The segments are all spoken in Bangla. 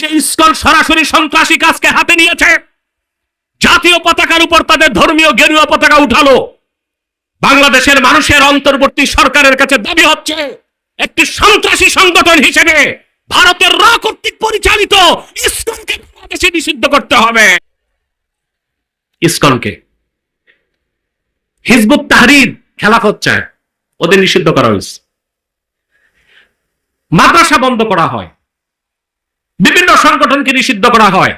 যে ইস্কন সরাসরি সন্ত্রাসী কাজকে হাতে নিয়েছে, জাতীয় পতাকার উপর তাদের ধর্মীয় গেরুয়া পতাকা উঠালো। বাংলাদেশের মানুষের অন্তর্বর্তী সরকারের কাছে দাবি হচ্ছে, একটি সন্ত্রাসী সংগঠন হিসেবে ভারতের র কর্তৃক পরিচালিত ইসকনকে বাংলাদেশে নিষিদ্ধ করতে হবে। ইসকনকে। হিজবুত তাহরির খেলাফত চায়, ওদের নিষিদ্ধ করা হয়েছে। মাদ্রাসা বন্ধ করা হয়। বিভিন্ন সংগঠনকে নিষিদ্ধ করা হয়।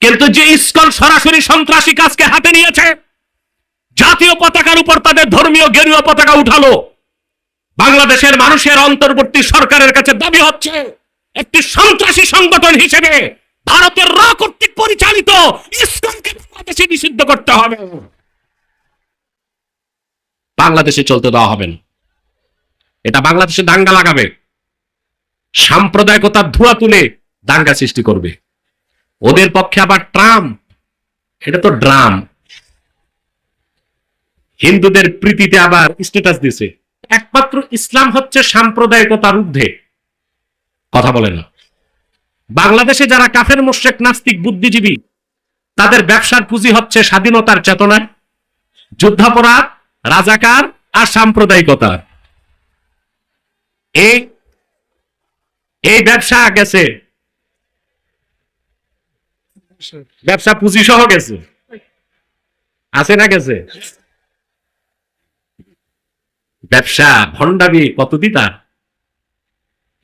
কিন্তু যে ইসকন সরাসরি সন্ত্রাসী কাজকে হাতে নিয়েছে, জাতীয় পতাকার উপর তাদের ধর্মীয় গেরুয়া পতাকা উঠালো। বাংলাদেশের মানুষের অন্তর্বর্তী সরকারের কাছে দাবি হচ্ছে, একটি সন্ত্রাসী সংগঠন হিসেবে ভারতের র কর্তৃক পরিচালিত ইসকনকে বাংলাদেশে নিষিদ্ধ করতে হবে। বাংলাদেশে চলতে দেওয়া হবে না। এটা বাংলাদেশে দাঙ্গা লাগাবে। সাম্প্রদায়িকতার ধোঁয়া তুলে দাঙ্গা সৃষ্টি করবে। ওদের পক্ষে আবার ট্রাম্প, এটা তো ড্রাম। হিন্দুদের প্রীতিতে আবার স্ট্যাটাস দিছে। একমাত্র ইসলাম হচ্ছে সাম্প্রদায়িকতার ঊর্ধ্বে। কথা বলে না। বাংলাদেশে যারা কাফের মোশেক নাস্তিক, বুদ্ধিজীবী, তাদের ব্যবসার পুঁজি হচ্ছে স্বাধীনতার চেতনা যুদ্ধাপরাধ, রাজাকার আর সাম্প্রদায়িকতা। এই এই ব্যবসা গেছে। ব্যবসা পুঁজি সহ গেছে। আছে না গেছে? ব্যবসা ভণ্ডামি কত দিতার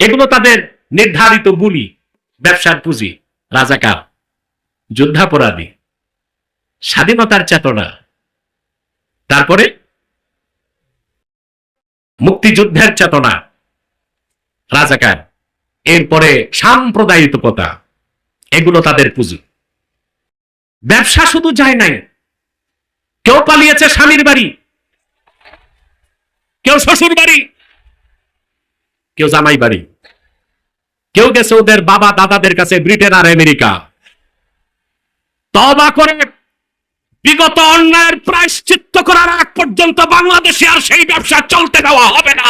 এগুলো তাদের নির্ধারিত বুলি ব্যবসার পুঁজি, রাজাকার, যুদ্ধাপরাধী, স্বাধীনতার চেতনা। তারপরে মুক্তিযুদ্ধের চেতনা, রাজাকার। এরপরে সাম্প্রদায়িকতা, এগুলো তাদের পুঁজি। ব্যবসা শুধু যায় নাই। কেউ পালিয়েছে স্বামীর বাড়ি, কেউ শ্বশুর বাড়ি, কেউ জামাই বাড়ি। কেউ গেছে ওদের বাবা দাদাদের কাছে ব্রিটেন আর আমেরিকা। তবা করে বিগত অন্যায়ের প্রায়শ্চিত্ত করার আগ পর্যন্ত বাংলাদেশে আর সেই ব্যবসা চলতে দেওয়া হবে না।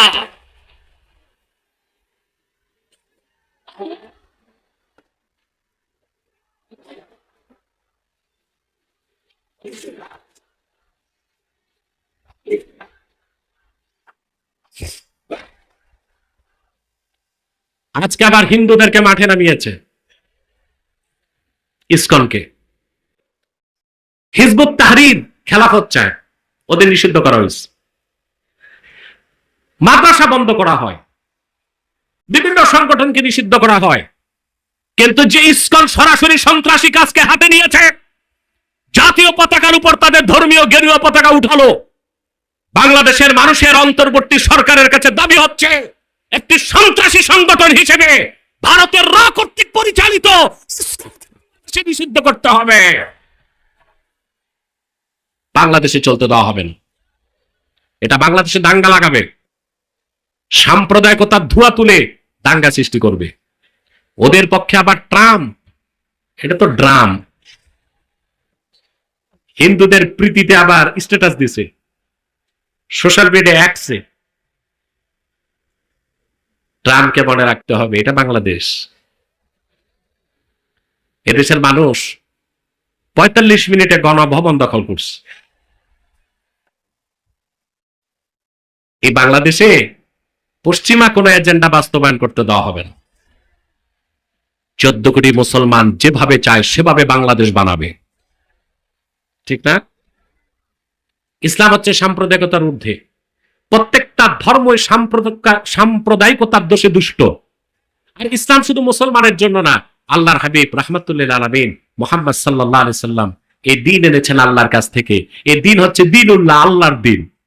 আজকে আবার হিন্দুদেরকে মাঠে নামিয়েছে ইসকনকে। হিজবুত তাহরির খেলাফত চায়, ওদের নিষিদ্ধ করা হয়েছে। মাদ্রাসা বন্ধ করা হয়, বিভিন্ন সংগঠনকে নিষিদ্ধ করা হয়, কিন্তু যে ইসকন সরাসরি সন্ত্রাসী কাজকে হাতে নিয়েছে, জাতীয় পতাকার উপর তাদের ধর্মীয় গেরুয়া পতাকা উঠালো। বাংলাদেশের মানুষের অন্তর্বর্তী সরকারের কাছে দাবি হচ্ছে, একটি সন্ত্রাসী সংগঠন হিসেবে ভারতের র কর্তৃক পরিচালিত নিষিদ্ধ করতে হবে। বাংলাদেশে চলতে দেওয়া হবে না। এটা বাংলাদেশে দাঙ্গা লাগাবে। সাম্প্রদায়িকতার ধোঁয়া তুলে দাঙ্গা সৃষ্টি করবে। ওদের পক্ষে আবার ট্রাম এটা তো ড্রাম। হিন্দুদের প্রীতিতে আবার স্ট্যাটাস দিছে। সোশ্যাল মিডিয়া অ্যাক্সে ট্রাম্পকে মনে রাখতে হবে, এটা বাংলাদেশ। এদেশের মানুষ পঁয়তাল্লিশ মিনিটে গণভবন দখল করছে। এই বাংলাদেশে পশ্চিমা কোনো এজেন্ডা বাস্তবায়ন করতে দেওয়া হবে না। চোদ্দ কোটি মুসলমান যেভাবে চায়, সেভাবে বাংলাদেশ বানাবে। ঠিক না? ইসলাম হচ্ছে সাম্প্রদায়িকতার ঊর্ধ্বে। প্রত্যেকটা ধর্মই সাম্প্রদায়িকা- সাম্প্রদায়িকতার দোষে দুষ্ট। আর ইসলাম শুধু মুসলমানের জন্য না, আল্লাহর হাবিব রাহমাতুল্লিল আলমিন মোহাম্মদ সাল্লাহ আলি সাল্লাম এই দিন এনেছেন আল্লাহর কাছ থেকে। এই দিন হচ্ছে দিন উল্লাহ আল্লাহর দিন।